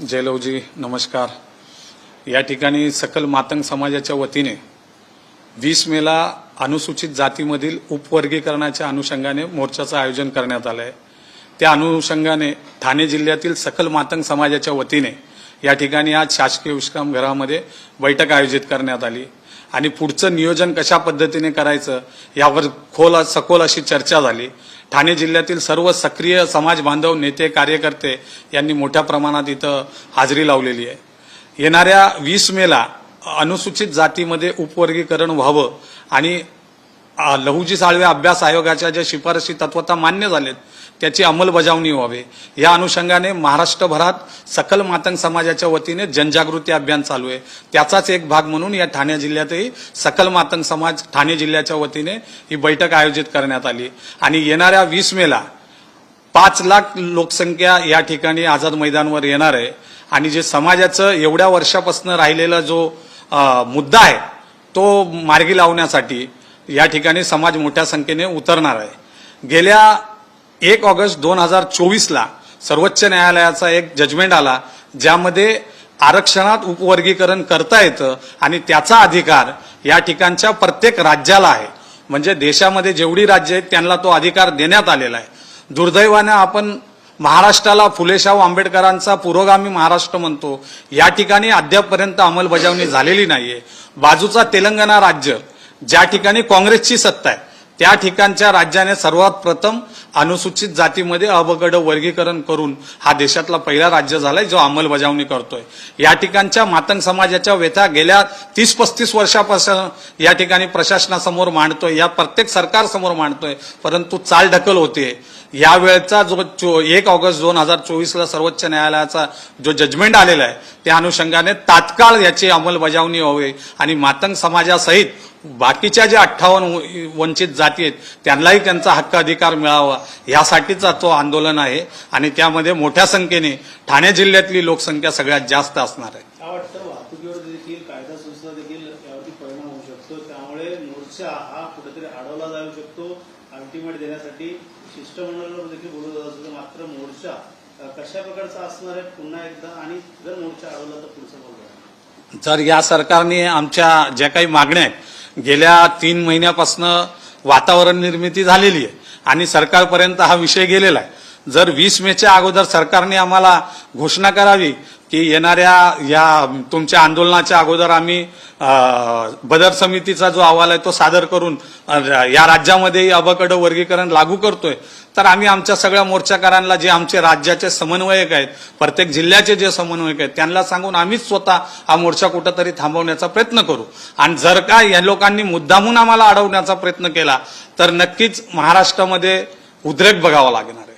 जयलवजी नमस्कार. या ठिकाणी सकल मातंग समाजाच्या वतीने वीस मेला अनुसूचित जातीमधील उपवर्गीकरणाच्या अनुषंगाने मोर्चाचं आयोजन करण्यात आलं आहे त्या अनुषंगाने ठाणे जिल्ह्यातील सकल मातंग समाजाच्या वतीने या ठिकाणी आज शासकीय विश्रामगृहामध्ये बैठक आयोजित करण्यात आली. आणि पुढचं नियोजन कशा पद्धतीने करायचं यावर खोल सखोल अशी चर्चा झाली. ठाणे जिल्ह्यातील सर्व सक्रिय समाज बांधव नेते कार्यकर्ते यांनी मोठ्या प्रमाणात इथं हाजरी लावलेली आहे. येणाऱ्या वीस मेला अनुसूचित जातीमध्ये उपवर्गीकरण व्हावं आणि लहुजी साळवे अभ्यास आयोगाच्या ज्या शिफारशी तत्वता मान्य झालेत त्याची अंमलबजावणी व्हावी. या अनुषंगाने महाराष्ट्रभरात सकल मातंग समाजाच्या वतीने जनजागृती अभियान चालू आहे. त्याचाच एक भाग म्हणून या ठाणे जिल्ह्यातही सकल मातंग समाज ठाणे जिल्ह्याच्या वतीने ही बैठक आयोजित करण्यात आली. आणि येणाऱ्या वीस मेला पाच लाख लोकसंख्या या ठिकाणी आझाद मैदानवर येणार आहे. आणि जे समाजाचं एवढ्या वर्षापासून राहिलेला जो मुद्दा आहे तो मार्गी लावण्यासाठी या ठिकाणी समाज मोठ्या संख्येने उतरणार आहे. गेल्या एक ऑगस्ट दोन हजार चोवीसला सर्वोच्च न्यायालयाचा एक जजमेंट आला ज्यामध्ये आरक्षणात उपवर्गीकरण करता येतं आणि त्याचा अधिकार या ठिकाणच्या प्रत्येक राज्याला आहे. म्हणजे देशामध्ये जेवढी राज्य आहेत त्यांना तो अधिकार देण्यात आलेला आहे. दुर्दैवानं आपण महाराष्ट्राला फुलेशाह आंबेडकरांचा पुरोगामी महाराष्ट्र म्हणतो. या ठिकाणी अद्यापपर्यंत अंमलबजावणी झालेली नाहीये. बाजूचा तेलंगणा राज्य ज्या ठिकाणी काँग्रेसची सत्ता आहे त्या ठिकाणच्या राज्याने सर्वात प्रथम अनुसूचित जातीमध्ये अवगड वर्गीकरण करून हा देशातला पहिला राज्य झालाय जो अंमलबजावणी करतोय. या ठिकाणच्या मातंग समाजाच्या व्यथा गेल्या तीस पस्तीस वर्षापासून या ठिकाणी प्रशासनासमोर मांडतोय या प्रत्येक सरकारसमोर मांडतोय परंतु चाल ढकल होते यावेळचा जो चो- एक ऑगस्ट दोन हजार चोवीसला सर्वोच्च न्यायालयाचा जो जजमेंट आलेला आहे त्या अनुषंगाने तात्काळ याची अंमलबजावणी व्हावी आणि मातंग समाजासहित बाकीच्या ज्या अठ्ठावन्न वंचित जाती आहेत त्यांनाही त्यांचा हक्क अधिकार मिळावा यासाठीचा तो आंदोलन आहे आणि त्यामध्ये मोठ्या संख्येने ठाणे जिल्ह्यातली लोकसंख्या सगळ्यात जास्त असणार आहे. देखील कायदा सुव्यवस्था देखील यावरती परिणाम होऊ शकतो. त्यामुळे मोर्चा हा कुठेतरी अडवला जाऊ शकतो. अल्टिमेट देण्यासाठी शिष्टमंडळावर देखील बोलवलं जात होतं मात्र मोर्चा कशा प्रकारचा असणार आहे पुन्हा एकदा आणि जर मोर्चा अडवला तर पुढचं बोलूया तर या सरकारने आमच्या ज्या काही मागण्या आहेत गेल्या तीन महिन्यापासून वातावरण निर्मिती झालेली आहे आणि सरकारपर्यंत हा विषय गेलेला आहे. जर वीस मेच्या अगोदर सरकारने आम्हाला घोषणा करावी की येणाऱ्या या तुमच्या आंदोलनाच्या अगोदर आम्ही बदर समितीचा जो अहवाल आहे तो सादर करून या राज्यामध्ये अबकडं वर्गीकरण लागू करतोय. तर आम्ही आमच्या सगळ्या मोर्चाकारांना जे आमचे राज्याचे समन्वयक आहेत प्रत्येक जिल्ह्याचे जे समन्वयक आहेत त्यांना सांगून आम्हीच स्वतः हा मोर्चा कुठंतरी थांबवण्याचा प्रयत्न करू. आणि जर का या लोकांनी मुद्दामून आम्हाला अडवण्याचा प्रयत्न केला तर नक्कीच महाराष्ट्रामध्ये उद्रेक बघावा लागणार आहे.